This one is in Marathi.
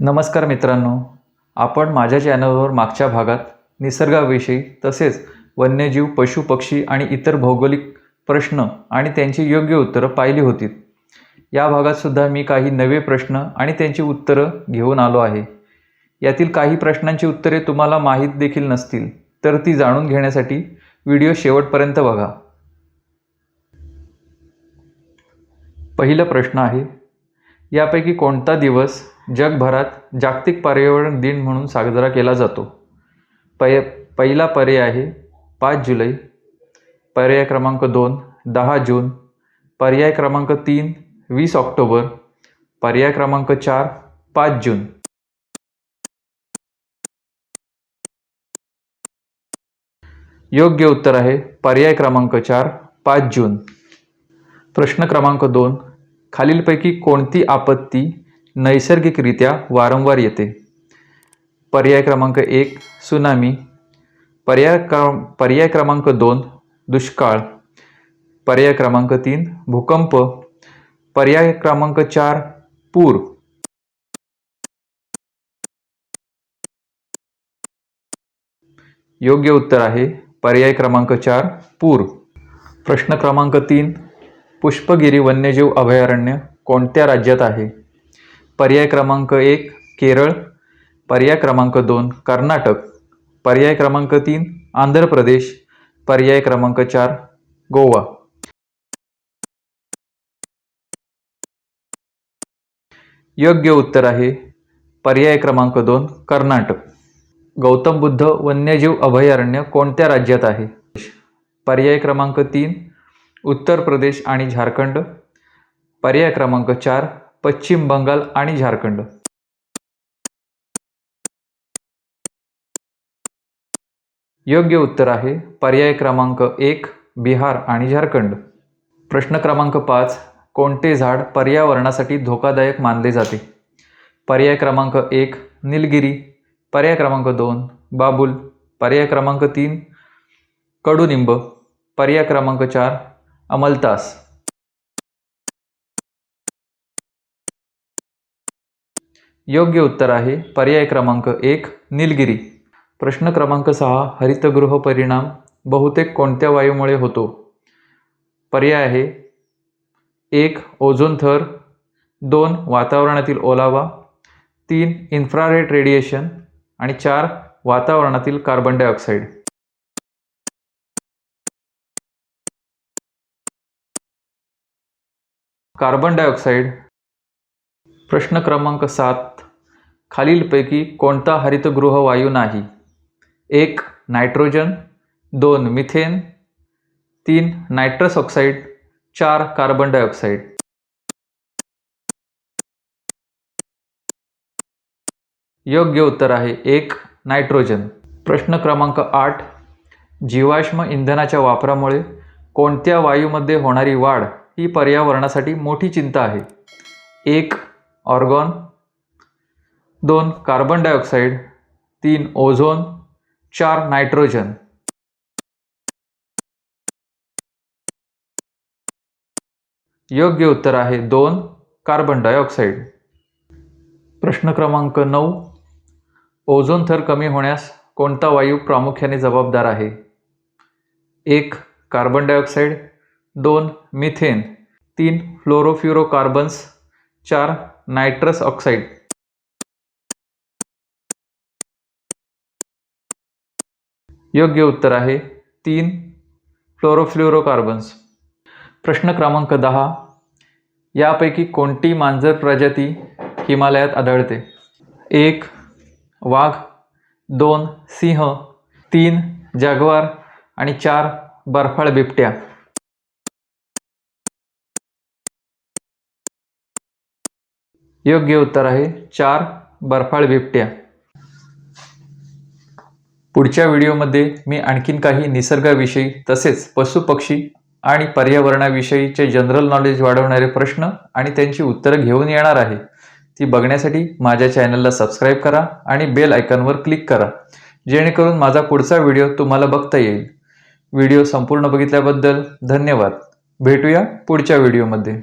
नमस्कार मित्रांनो. आपण माझ्या चॅनलवर मागच्या भागात निसर्गाविषयी तसेच वन्यजीव पशु पक्षी आणि इतर भौगोलिक प्रश्न आणि त्यांची योग्य उत्तरं पाहिली होती. या भागात सुद्धा मी काही नवे प्रश्न आणि त्यांची उत्तरं घेऊन आलो आहे. यातील काही प्रश्नांची उत्तरे तुम्हाला माहीत देखील नसतील तर ती जाणून घेण्यासाठी व्हिडिओ शेवटपर्यंत बघा. पहिला प्रश्न आहे यापैकी कोणता दिवस जगभरात जागतिक पर्यावरण दिन म्हणून साजरा केला जातो. पय पहिला पर्याय आहे पाच जुलै. पर्याय क्रमांक दोन दहा जून. पर्याय क्रमांक तीन वीस ऑक्टोबर. पर्याय क्रमांक चार पाच जून. योग्य उत्तर आहे पर्याय क्रमांक चार पाच जून. प्रश्न क्रमांक दोन खालीलपैकी कोणती आपत्ती नैसर्गिकरित्या वारंवार येते. पर्याय क्रमांक एक सुनामी. पर्याय क्रम पर्याय क्रमांक दोन दुष्काळ. पर्याय क्रमांक तीन भूकंप. पर्याय क्रमांक चार पूर. योग्य उत्तर आहे पर्याय क्रमांक चार पूर. प्रश्न क्रमांक तीन पुष्पगिरी वन्यजीव अभयारण्य कोणत्या राज्यात आहे? पर्याय क्रमांक एक केरळ. पर्याय क्रमांक दोन कर्नाटक. पर्याय क्रमांक तीन आंध्र प्रदेश. पर्याय क्रमांक चार गोवा. योग्य उत्तर आहे. पर्याय क्रमांक दोन कर्नाटक. गौतम बुद्ध वन्यजीव अभयारण्य कोणत्या राज्यात आहे? पर्याय क्रमांक तीन उत्तर प्रदेश आणि झारखंड. पर्याय क्रमांक चार पश्चिम बंगाल आणि झारखंड. योग्य उत्तर आहे पर्याय क्रमांक एक बिहार आणि झारखंड. प्रश्न क्रमांक पाच कोणते झाड पर्यावरणासाठी धोकादायक मानले जाते? पर्याय क्रमांक एक निलगिरी. पर्याय क्रमांक दोन बाबुल. पर्याय क्रमांक तीन कडुनिंब. पर्याय क्रमांक चार अमलतास. योग्य उत्तर आहे. पर्याय क्रमांक एक निलगिरी. प्रश्न क्रमांक सहा हरितगृह परिणाम बहुतेक कोणत्या वायूमुळे होतो? पर्याय आहे. एक ओझोन थर. दोन वातावरणातील ओलावा. तीन इन्फ्रारेड रेडिएशन. आणि चार वातावरणातील कार्बन डायऑक्साईड कार्बन डायऑक्साईड प्रश्न क्रमांक सात. खालीलपैकी कोणता हरितगृह वायू नाही? एक नायट्रोजन. दोन मिथेन. तीन नायट्रस ऑक्साईड. चार कार्बन डायऑक्साईड. योग्य उत्तर आहे एक नायट्रोजन. प्रश्न क्रमांक आठ. जीवाश्म इंधनाच्या वापरामुळे कोणत्या वायूमध्ये होणारी वाढ ही पर्यावरणासाठी मोठी चिंता आहे? एक ऑर्गॉन दोन कार्बन डायऑक्साईड तीन ओझोन चार नायट्रोजन. योग्य उत्तर आहे दोन कार्बन डायऑक्साईड प्रश्न क्रमांक नऊ. ओझोन थर कमी होण्यास कोणता वायू प्रामुख्याने जबाबदार आहे? एक कार्बन डायऑक्साईड दोन मिथेन. तीन फ्लोरोफ्युरोकार्बन्स. चार नायट्रस ऑक्साईड. योग्य उत्तर आहे तीन फ्लोरोफ्लोरोकार्बन्स. प्रश्न क्रमांक दहा. यापैकी कोणती मांजर प्रजाती हिमालयात आढळते? एक वाघ. दोन सिंह. तीन जागवार. आणि चार बर्फाळ बिबट्या. योग्य उत्तर आहे चार बर्फाळ बिबट्या. पुढच्या व्हिडिओमध्ये मी आणखीन काही निसर्गाविषयी तसेच पशुपक्षी आणि पर्यावरणाविषयीचे जनरल नॉलेज वाढवणारे प्रश्न आणि त्यांची उत्तरं घेऊन येणार आहे. ती बघण्यासाठी माझ्या चॅनलला सबस्क्राईब करा आणि बेल आयकॉनवर क्लिक करा जेणेकरून माझा पुढचा व्हिडिओ तुम्हाला बघता येईल. व्हिडिओ संपूर्ण बघितल्याबद्दल धन्यवाद. भेटूया पुढच्या व्हिडिओमध्ये.